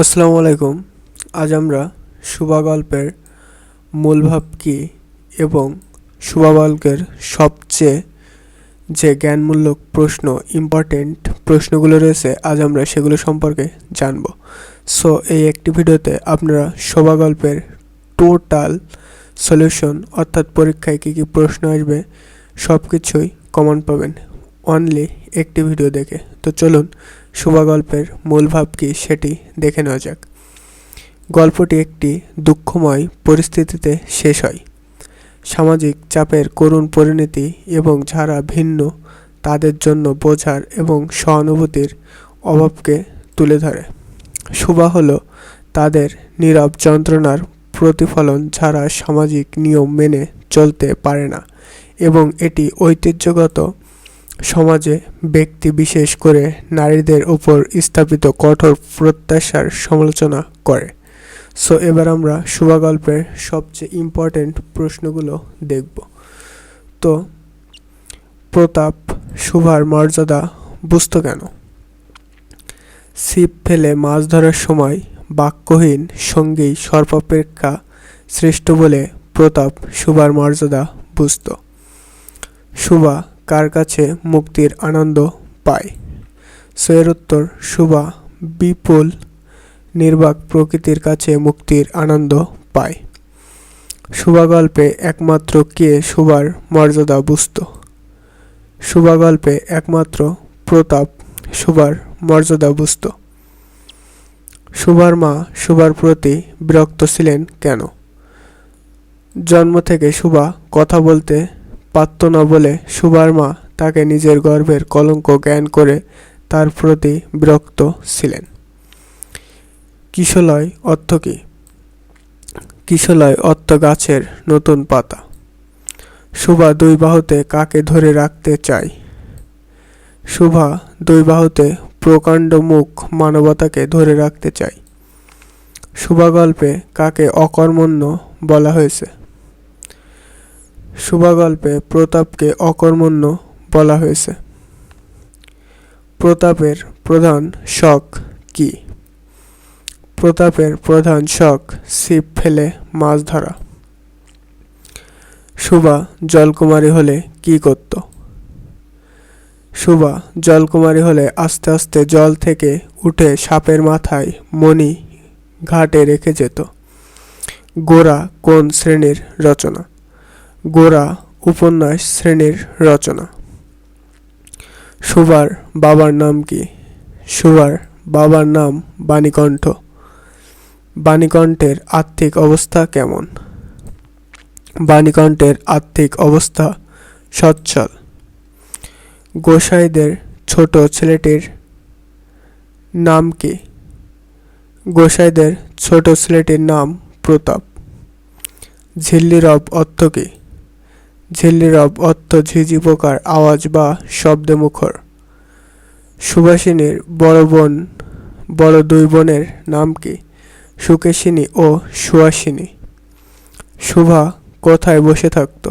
আসসালামু আলাইকুম। আজ আমরা শুভা গল্পের মূল ভাব কী এবং শুভা গল্পের সবচেয়ে যে জ্ঞানমূলক প্রশ্ন ইম্পর্টেন্ট প্রশ্নগুলো রয়েছে, আজ আমরা সেগুলো সম্পর্কে জানব। সো এই একটি ভিডিওতে আপনারা শোভা গল্পের টোটাল সলিউশন অর্থাৎ পরীক্ষায় কী কী প্রশ্ন আসবে সব কিছুই কমন পাবেন। অনলি একটি ভিডিও দেখে। তো চলুন, শুভা গল্পের মূল ভাব কি সেটি দেখে নেওয়া যাক। গল্পটি একটি দুঃখময় পরিস্থিতিতে শেষ হয়। সামাজিক চাপের করুণ পরিণতি এবং যারা ভিন্ন, তাদের জন্য বোঝার এবং সহানুভূতির অভাবকে তুলে ধরে। শুভা হলো তাদের নীরব যন্ত্রণার প্রতিফলন যারা সামাজিক নিয়ম মেনে চলতে পারে না এবং এটি ঐতিহ্যগত সমাজে ব্যক্তি বিশেষ করে নারীদের উপর স্থাপিত কঠোর প্রত্যাশার সমালোচনা করে। সো এবার আমরা শুভা গল্পের সবচেয়ে ইম্পর্ট্যান্ট প্রশ্নগুলো দেখব। তো, প্রতাপ শুভার মর্যাদা বুঝতো কেন? ছিপ ফেলে মাছ ধরার সময় বাক্যহীন সঙ্গী সর্বাপেক্ষা শ্রেষ্ঠ বলে প্রতাপ শুভার মর্যাদা বুঝত। শুভা কার কাছে মুক্তির আনন্দ পায়? সো এর উত্তর শুভা বিপুল নির্বাক প্রকৃতির কাছে মুক্তির আনন্দ পায়। শুভা গল্পে একমাত্র কে শুভার মর্যাদা বুঝত? শুভা গল্পে একমাত্র প্রতাপ শুভার মর্যাদা বুঝত। শুভার মা শুভার প্রতি বিরক্ত ছিলেন কেন? জন্ম থেকে শুভা কথা বলতে পারত না বলে সুবার মা তাকে নিজের গর্ভের কলঙ্ক জ্ঞান করে তার প্রতি বিরক্ত ছিলেন। কিশলয় অর্থ কী? কিশলয় অর্থ গাছের নতুন পাতা। শুভা দুই বাহুতে কাকে ধরে রাখতে চাই শুভা দুই বাহুতে প্রকাণ্ড মুখ মানবতাকে ধরে রাখতে চাই শুভা গল্পে কাকে অকর্মণ্য বলা হয়েছে? শুভা গল্পে প্রতাপকে অকর্মণ্য বলা হয়েছে। প্রতাপের প্রধান শখ কি? প্রতাপের প্রধান শখ ছিপ ফেলে মাছ ধরা। শুভা জলকুমারী হলে কি করত? শুভা জলকুমারী হলে আস্তে আস্তে জল থেকে উঠে সাপের মাথায় মণি ঘাটে রেখে যেত। গোরা কোন শ্রেণির রচনা? গোরা উপন্যাস, শ্রেণির রচনা। সুভার বাবার নাম কি? সুভার বাবার নাম বাণীকণ্ঠ। বাণীকণ্ঠের আর্থিক অবস্থা কেমন? বাণীকণ্ঠের আর্থিক অবস্থা সচ্ছল। গোসাইদের ছোট ছেলেটির নাম কি? গোসাইদের ছোট ছেলেটির নাম প্রতাপ। ঝিল্লিরব অর্থ কী? ঝিল্লিরব অর্থ ঝিঝি পোকার আওয়াজ বা শব্দে মুখর সুভাষিনীর বড় বোন, বড় দুই বোনের নাম কি? সুকেশিনী ও সুহাসিনী শুভা কোথায় বসে থাকত?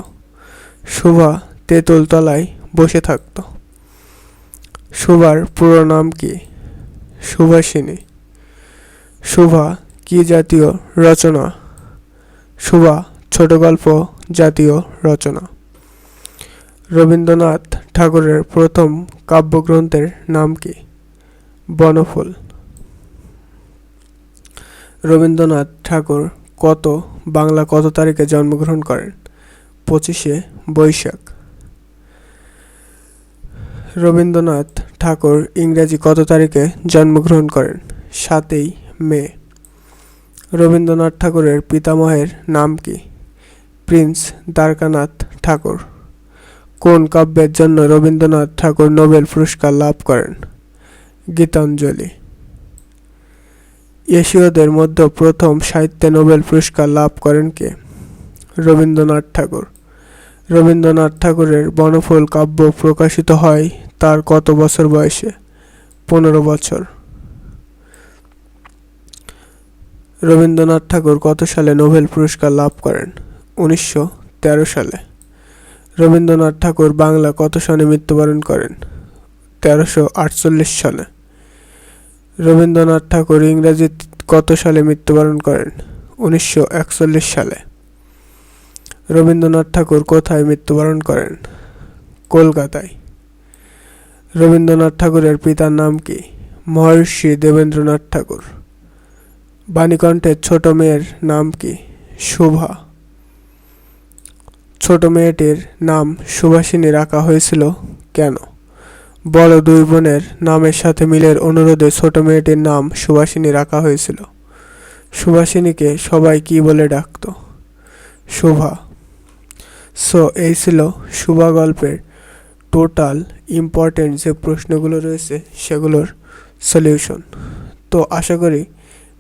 শুভা তেঁতুল তলায় বসে থাকত। শুভার পুরো নাম কি? সুভাষিনী। শুভা কি জাতীয় রচনা? শুভা ছোট গল্প জাতীয় রচনা। রবীন্দ্রনাথ ঠাকুরের প্রথম কাব্যগ্রন্থের নাম কি? বনফুল। রবীন্দ্রনাথ ঠাকুর কত, বাংলা কত তারিখে জন্মগ্রহণ করেন? পঁচিশে বৈশাখ। রবীন্দ্রনাথ ঠাকুর ইংরেজি কত তারিখে জন্মগ্রহণ করেন? সাতই মে। রবীন্দ্রনাথ ঠাকুরের পিতামহের নাম কি? প্রিন্স দ্বারকানাথ ঠাকুর। কোন কাব্যের জন্য রবীন্দ্রনাথ ঠাকুর নোবেল পুরস্কার লাভ করেন? গীতাঞ্জলি। এশীয়দের মধ্যে প্রথম সাহিত্যে নোবেল পুরস্কার লাভ করেন কে? রবীন্দ্রনাথ ঠাকুর। রবীন্দ্রনাথ ঠাকুরের বনফুল কাব্য প্রকাশিত হয় তার কত বছর বয়সে? পনেরো বছর। রবীন্দ্রনাথ ঠাকুর কত সালে নোবেল পুরস্কার লাভ করেন? উনিশশো তেরো সালে। রবীন্দ্রনাথ ঠাকুর বাংলা কত সনে মৃত্যুবরণ করেন? তেরোশো আটচল্লিশ সালে। রবীন্দ্রনাথ ঠাকুর ইংরাজি কত সালে মৃত্যুবরণ করেন? উনিশশো একচল্লিশ সালে। রবীন্দ্রনাথ ঠাকুর কোথায় মৃত্যুবরণ করেন? কলকাতায়। রবীন্দ্রনাথ ঠাকুরের পিতার নাম কি? মহর্ষি দেবেন্দ্রনাথ ঠাকুর। বাণীকণ্ঠের ছোট মেয়ের নাম কি? শোভা। ছোট মেয়েটির নাম সুভাষিনী রাখা হয়েছিল কেন? বড় দুই বোনের নামের সাথে মিলের অনুরোধে ছোট মেয়েটির নাম সুভাষিনী রাখা হয়েছিল। সুভাষিনীকে সবাই কি বলে ডাকতো? শোভা। সো, এই ছিল শুভা গল্পের টোটাল ইম্পর্টেন্ট যে প্রশ্নগুলো রয়েছে সেগুলোর সলিউশন। তো, আশা করি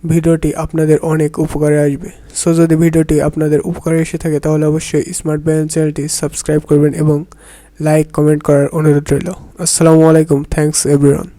ভিডিওটি আপনাদের অনেক উপকারে আসবে। সো যদি ভিডিওটি আপনাদের উপকারে এসে থাকে, তাহলে অবশ্যই স্মার্ট ব্যান চ্যানেলটি সাবস্ক্রাইব করবেন এবং লাইক, কমেন্ট করার অনুরোধ রইল। আসসালামু আলাইকুম। Thanks everyone